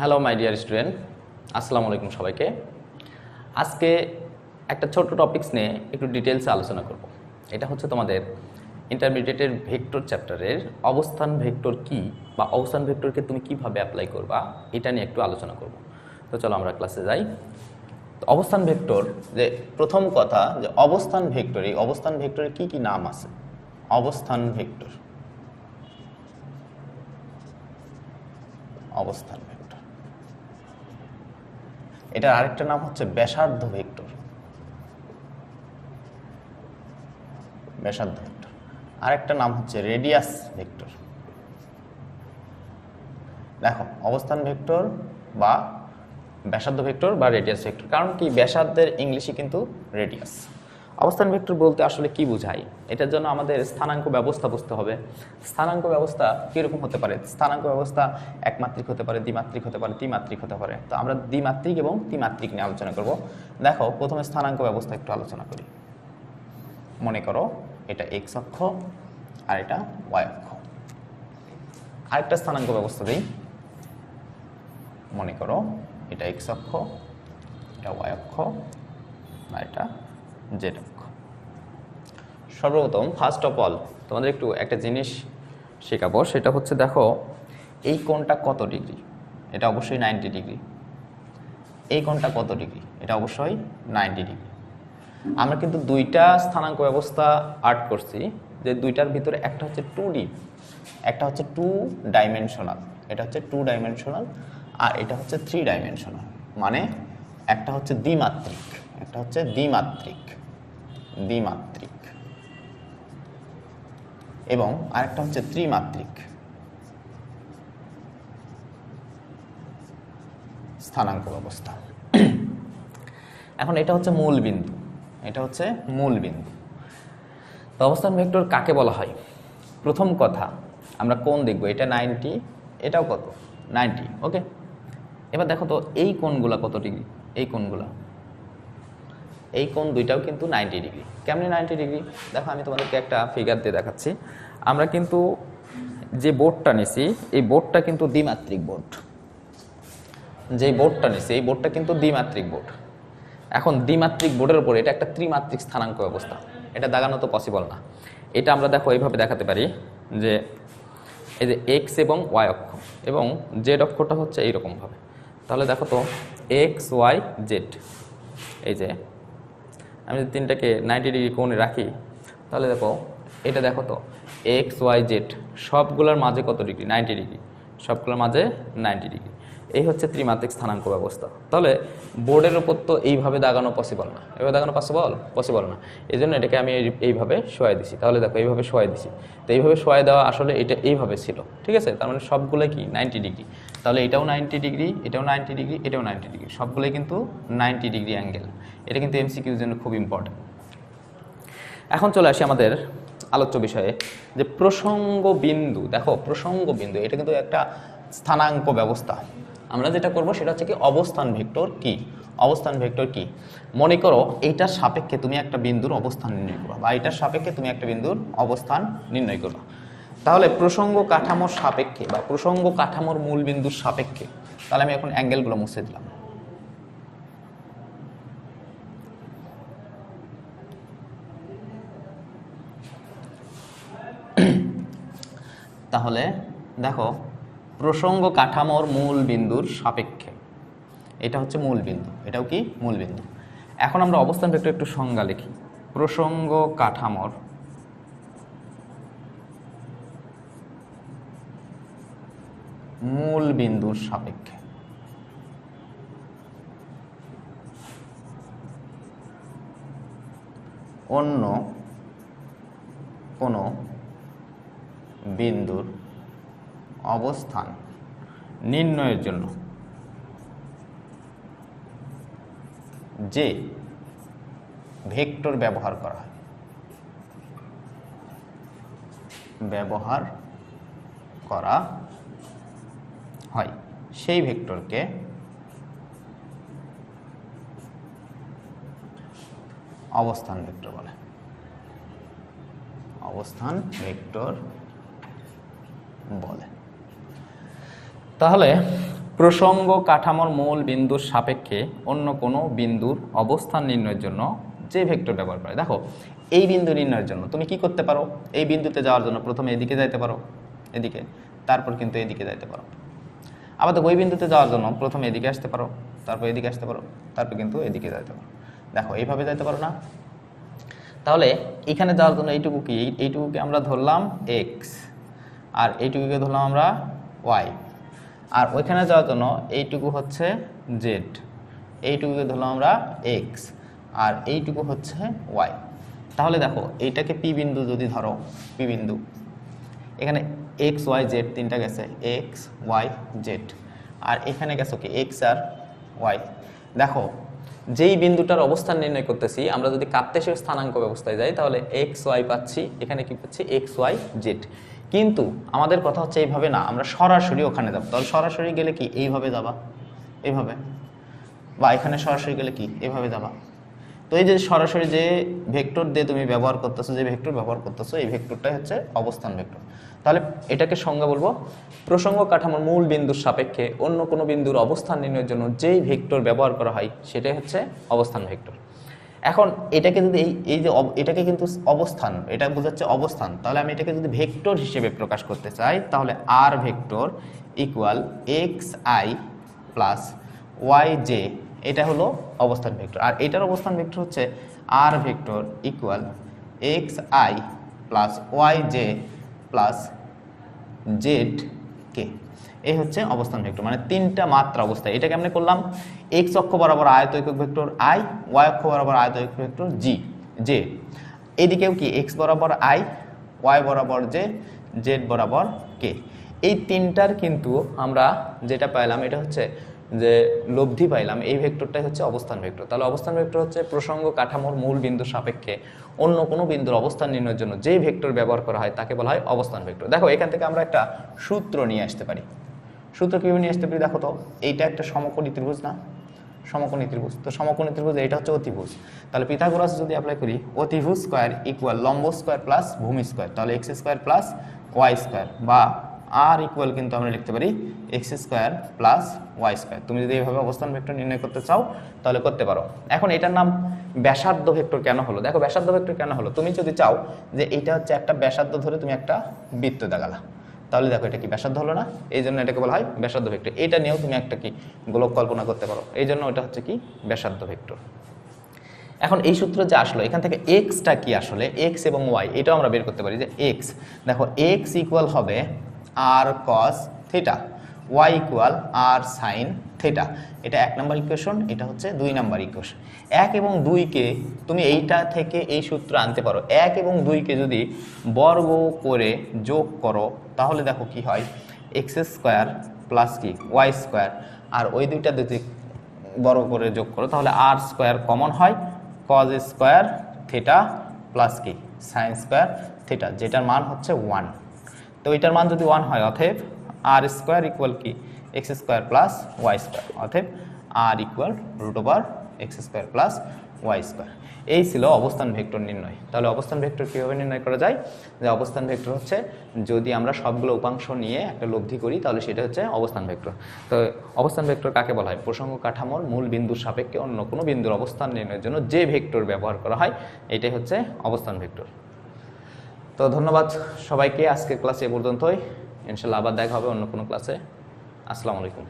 Hello my dear student আসসালামু আলাইকুম সবাইকে। আজকে একটা ছোট টপিকস নিয়ে একটু ডিটেলসে আলোচনা করব। এটা হচ্ছে তোমাদের ইন্টারমিডিয়েটের ভেক্টর চ্যাপ্টারের অবস্থান ভেক্টর কি বা অবস্থান ভেক্টরকে তুমি কীভাবে অ্যাপ্লাই করবা, এটা নিয়ে একটু আলোচনা করব। তো চলো আমরা ক্লাসে যাই। তো অবস্থান ভেক্টর যে প্রথম কথা, যে অবস্থান ভেক্টর এই অবস্থান ভেক্টরের কি কি নাম আছে? অবস্থান ভেক্টর অবস্থান এটার আরেকটা নাম হচ্ছে ব্যাসার্ধ ভেক্টর। ব্যাসার্ধ ভেক্টর। আরেকটা নাম হচ্ছে রেডিয়াস ভেক্টর। দেখো, অবস্থান ভেক্টর বা ব্যাসার্ধ ভেক্টর বা রেডিয়াস ভেক্টর। কারণ কি? ব্যাসার্ধের ইংলিশে কিন্তু রেডিয়াস। অবস্থান ভেক্টর বলতে আসলে কি বোঝায়? এটার জন্য আমাদের স্থানাঙ্ক ব্যবস্থা বুঝতে হবে। স্থানাঙ্ক ব্যবস্থা কীরকম হতে পারে? স্থানাঙ্ক ব্যবস্থা একমাত্রিক হতে পারে, দ্বিমাত্রিক হতে পারে, ত্রিমাত্রিক হতে পারে। তো আমরা দ্বিমাত্রিক এবং ত্রিমাত্রিক নিয়ে আলোচনা করব। দেখো, প্রথমে স্থানাঙ্ক ব্যবস্থা একটু আলোচনা করি। মনে করো এটা এক্স অক্ষ আর এটা ওয়াই অক্ষ। আরেকটা স্থানাঙ্ক ব্যবস্থা দিই। মনে করো এটা এক্স অক্ষ, এটা ওয়াই অক্ষ আর এটা জেড অক্ষ সর্বপ্রথম ফার্স্ট অফ অল তোমাদের একটু একটা জিনিস শেখাবো, সেটা হচ্ছে দেখো, এই কোণটা কত ডিগ্রি? এটা অবশ্যই নাইনটি ডিগ্রি। এই কোণটা কত ডিগ্রি? এটা অবশ্যই নাইনটি ডিগ্রি। আমরা কিন্তু দুইটা স্থানাঙ্ক ব্যবস্থা আর্ট করছি, যে দুইটার ভিতরে একটা হচ্ছে টু ডি একটা হচ্ছে টু ডাইমেনশনাল এটা হচ্ছে টু ডাইমেনশনাল আর এটা হচ্ছে থ্রি ডাইমেনশনাল মানে একটা হচ্ছে দ্বিমাত্রিক। একটা হচ্ছে দ্বিমাত্রিক দ্বিমাত্রিক। এবং আরেকটা হচ্ছে ত্রিমাত্রিক। স্থানাঙ্ক ব্যবস্থা। এখন এটা হচ্ছে মূল বিন্দু, এটা হচ্ছে মূল বিন্দু। তো অবস্থান ভেক্টর কাকে বলা হয়? প্রথম কথা, আমরা কোন দেখব, এটা নাইনটি, এটাও কত? Ninety, okay? এবার দেখো তো এই কোণগুলা কত ডিগ্রি? এই কোণগুলা। এই কোণ দুইটাও কিন্তু নাইনটি ডিগ্রি কেমনি নাইনটি ডিগ্রি দেখো, আমি তোমাদেরকে একটা ফিগার দিয়ে দেখাচ্ছি। আমরা কিন্তু যে বোর্ডটা নিছি, এই বোর্ডটা কিন্তু দ্বিমাত্রিক বোর্ড। যে বোর্ডটা নিছি, এই বোর্ডটা কিন্তু দ্বিমাত্রিক বোর্ড। এখন দ্বিমাত্রিক বোর্ডের উপরে এটা একটা ত্রিমাত্রিক স্থানাঙ্ক ব্যবস্থা। এটা দাগানো তো পসিবল না। এটা আমরা দেখো, এইভাবে দেখাতে পারি যে এই যে এক্স এবং ওয়াই অক্ষ এবং জেড অক্ষটা হচ্ছে এইরকমভাবে। তাহলে দেখো তো এক্স ওয়াই জেড এই যে আমি যদি তিনটাকে নাইনটি ডিগ্রি কোণে রাখি, তাহলে দেখো, এটা দেখো তো এক্স ওয়াই জেড সবগুলোর মাঝে কত ডিগ্রি নাইনটি ডিগ্রি সবগুলোর মাঝে নাইনটি ডিগ্রি এই হচ্ছে ত্রিমাত্রিক স্থানাঙ্ক ব্যবস্থা। তাহলে বোর্ডের উপর তো এইভাবে দাগানো পসিবল না। এভাবে দাগানো পসিবল পসিবল না। এই জন্য এটাকে আমি এই- এইভাবে শোয়াই দিছি। তাহলে দেখো, এইভাবে শোয়াই দিছি। তো এইভাবে শোয়াই দেওয়া আসলে এটা এইভাবে ছিল। ঠিক আছে? তার মানে সবগুলোই কি? নাইনটি ডিগ্রি তাহলে এটাও নাইনটি ডিগ্রি এটাও নাইনটি ডিগ্রি এটাও নাইনটি ডিগ্রি সবগুলোই কিন্তু নাইনটি ডিগ্রি অ্যাঙ্গেল এটা কিন্তু এমসিকিউর জন্য খুব ইম্পর্টেন্ট এখন চলে আসি আমাদের আলোচ্য বিষয়ে। যে প্রসঙ্গ বিন্দু দেখো প্রসঙ্গ বিন্দু এটা কিন্তু একটা স্থানাঙ্ক ব্যবস্থা। আমরা যেটা করব সেটা হচ্ছে কি, অবস্থান ভেক্টর কি? অবস্থান ভেক্টর কি? মনে করো এইটার সাপেক্ষে তুমি একটা বিন্দুর অবস্থান নির্ণয় করবা বা এইটার সাপেক্ষে তুমি একটা বিন্দুর অবস্থান নির্ণয় করবা। তাহলে প্রসঙ্গ কাঠামোর সাপেক্ষে বা প্রসঙ্গ কাঠামোর মূল বিন্দুর সাপেক্ষে, তাহলে আমি এখন অ্যাঙ্গেলগুলো মুছে দিলাম। তাহলে দেখো প্রসঙ্গ কাঠামোর মূল বিন্দুর সাপেক্ষে। এটা হচ্ছে মূল বিন্দু। এটাও কি? মূল বিন্দু। এখন আমরা অবস্থান ভেক্টর একটু সংজ্ঞা লিখি। প্রসঙ্গ কাঠামোর মূল বিন্দুর সাপেক্ষে। অন্য কোনো বিন্দুর অবস্থান নির্ণয়ের জন্য। যে ভেক্টর ব্যবহার করা হয়। ব্যবহার করা হয়। সেই ভেক্টরকে অবস্থান ভেক্টর বলে। অবস্থান ভেক্টর বলে। তাহলে প্রসঙ্গ কাঠামোর মূল বিন্দুর সাপেক্ষে অন্য কোনো বিন্দুর অবস্থান নির্ণয়ের জন্য যে ভেক্টর ব্যবহার করে, দেখো, এই বিন্দু নির্ণয়ের জন্য তুমি কি করতে পারো? এই বিন্দুতে যাওয়ার জন্য প্রথমে এদিকে যাইতে পারো, এদিকে, তারপর কিন্তু এদিকে যাইতে পারো। আবার তো ওই বিন্দুতে যাওয়ার জন্য প্রথমে এদিকে আসতে পারো, তারপর এদিকে আসতে পারো, তারপর কিন্তু এদিকে যাইতে পারো। দেখো, এইভাবে যাইতে পারো না। তাহলে এখানে যাওয়ার জন্য এইটুকু কি? এই- এইটুকুকে আমরা ধরলাম এক্স আর এইটুকুকে ধরলাম আমরা ওয়াই আর ওইখানে যাওয়ার জন্য এইটুকু হচ্ছে জেড এইটুকুকে ধরলাম আমরা এক্স আর এইটুকু হচ্ছে ওয়াই তাহলে দেখো, এইটাকে পি বিন্দু যদি ধরো, পি বিন্দু। এখানে এক্স ওয়াই জেড তিনটা গেছে। এক্স ওয়াই জেড আর এখানে গেছো কি? এক্স আর ওয়াই দেখো যেই বিন্দুটার অবস্থান নির্ণয় করতেছি, আমরা যদি কাপ্তেশের স্থানাঙ্ক ব্যবস্থায় যাই, তাহলে এক্স ওয়াই পাচ্ছি, এখানে কি পাচ্ছি? এক্স ওয়াই জেড কিন্তু আমাদের কথা হচ্ছে এইভাবে না, আমরা সরাসরি ওখানে যাব। তাহলে সরাসরি গেলে কি? এইভাবে যাবা। এইভাবে। বা এখানে সরাসরি গেলে কি? এভাবে যাবা। তো এই যে সরাসরি যে ভেক্টর দিয়ে তুমি ব্যবহার করতেছো, যে ভেক্টর ব্যবহার করতেছো, এই ভেক্টরটাই হচ্ছে অবস্থান ভেক্টর তাহলে এটাকে সংজ্ঞা বলব, প্রসঙ্গ কাঠামোর মূল বিন্দুর সাপেক্ষে অন্য কোনো বিন্দুর অবস্থান নির্ণয়ের জন্য যেই ভেক্টর ব্যবহার করা হয়, সেটাই হচ্ছে অবস্থান ভেক্টর এখন এটাকে যদি এই এই যে এটাকে কিন্তু অবস্থান, এটা বোঝাচ্ছে অবস্থান, তাহলে আমি এটাকে যদি ভেক্টর হিসেবে প্রকাশ করতে চাই, তাহলে r vector equal x i plus y j এটা হলো অবস্থান ভেক্টর। আর এটার অবস্থান ভেক্টর হচ্ছে r vector equal x i plus y j plus z k এই হচ্ছে অবস্থান ভেক্টর মানে তিনটা মাত্রা অবস্থা এটা কেমনে করলাম? এক্স অক্ষ বরাবর আয়ত একক ভেক্টর আই ওয়াই অক্ষ বরাবর আয়ত একক ভেক্টর জি জে এদিকেও কি এক্স বরাবর আই ওয়াই বরাবর জে জেড বরাবর কে এই তিনটার কিন্তু আমরা যেটা পাইলাম, এটা হচ্ছে যে লব্ধি পাইলাম, এই ভেক্টরটাই হচ্ছে অবস্থান ভেক্টর। তাহলে অবস্থান ভেক্টর হচ্ছে প্রসঙ্গ কাঠামোর মূল বিন্দু সাপেক্ষে অন্য কোনো বিন্দুর অবস্থান নির্ণয়ের জন্য যে ভেক্টর ব্যবহার করা হয় তাকে বলা হয় অবস্থান ভেক্টর। দেখো, এখান থেকে আমরা একটা সূত্র নিয়ে আসতে পারি। সূত্র কীভাবে নিয়ে আসতে পারি দেখো তো, এইটা একটা সমকোণী ত্রিভুজ না? সমকোণী ত্রিভুজ। তো সমকোণী ত্রিভুজ এটা হচ্ছে অতিভুজ। তাহলে পিথাগোরাস যদি অ্যাপ্লাই করি, অতিভুজ স্কোয়ার ইকুয়াল লম্ব স্কোয়ার প্লাস ভূমি স্কোয়ার তাহলে x square plus y square বা আর ইকুয়াল কিন্তু আমরা লিখতে পারি x square plus y square তুমি যদি এইভাবে অবস্থান ভেক্টর নির্ণয় করতে চাও, তাহলে করতে পারো। এখন এটার নাম ব্যাসার্ধ ভেক্টর কেন হলো? দেখো, ব্যাসার্ধ ভেক্টর কেন হলো? তুমি যদি চাও যে এটা হচ্ছে একটা ব্যাসার্ধ ধরে তুমি একটা বৃত্ত দেখালা, তাহলে দেখো এটা কি ব্যাসার্ধ হলো না? এই জন্য এটাকে বলা হয় ব্যাসার্ধ ভেক্টর। এটা নিয়েও তুমি একটা কি গোলক কল্পনা করতে পারো। এই জন্য ওটা হচ্ছে কি ব্যাসার্ধ ভেক্টর। এখন এই সূত্র যে আসলো, এখান থেকে এক্সটা কি আসলে? এক্স এবং ওয়াই এটাও আমরা বের করতে পারি যে এক্স দেখো এক্স ইকুয়াল হবে r cos theta y equal r sine theta এটা এক নম্বর ইকুয়েশন এটা হচ্ছে দুই নাম্বার ইকুয়েশন এক এবং দুইকে তুমি এইটা থেকে এই সূত্র আনতে পারো। এক এবং দুইকে যদি বর্গ করে যোগ করো, তাহলে দেখো কি হয়? এক্স স্কোয়ার প্লাস কি? ওয়াই স্কোয়ার আর ওই দুইটা যদি বর্গ করে যোগ করো, তাহলে আর স্কোয়ার কমন হয়। কজ স্কোয়ার থিটা প্লাস কি? সাইন স্কোয়ার থিটা যেটার মান হচ্ছে ওয়ান তো এটার মান যদি ওয়ান হয় অথব আর স্কোয়ার ইকুয়াল কি? X square plus y square অথব r equal root over x square plus y square এই ছিল অবস্থান ভেক্টর নির্ণয়। তাহলে অবস্থান ভেক্টর কীভাবে নির্ণয় করা যায়? যে অবস্থান ভেক্টর হচ্ছে, যদি আমরা সবগুলো উপাংশ নিয়ে একটা লব্ধি করি, তাহলে সেটা হচ্ছে অবস্থান ভেক্টর। তো অবস্থান ভেক্টর কাকে বলা হয়? প্রসঙ্গ কাঠামোর মূল বিন্দুর সাপেক্ষে অন্য কোনো বিন্দুর অবস্থান নির্ণয়ের জন্য যে ভেক্টর ব্যবহার করা হয়, এটাই হচ্ছে অবস্থান ভেক্টর। তো ধন্যবাদ সবাইকে, আজকের ক্লাসে এ পর্যন্তই। ইনশাল্লাহ আবার দেখা হবে অন্য কোনো ক্লাসে। আসসালামু আলাইকুম।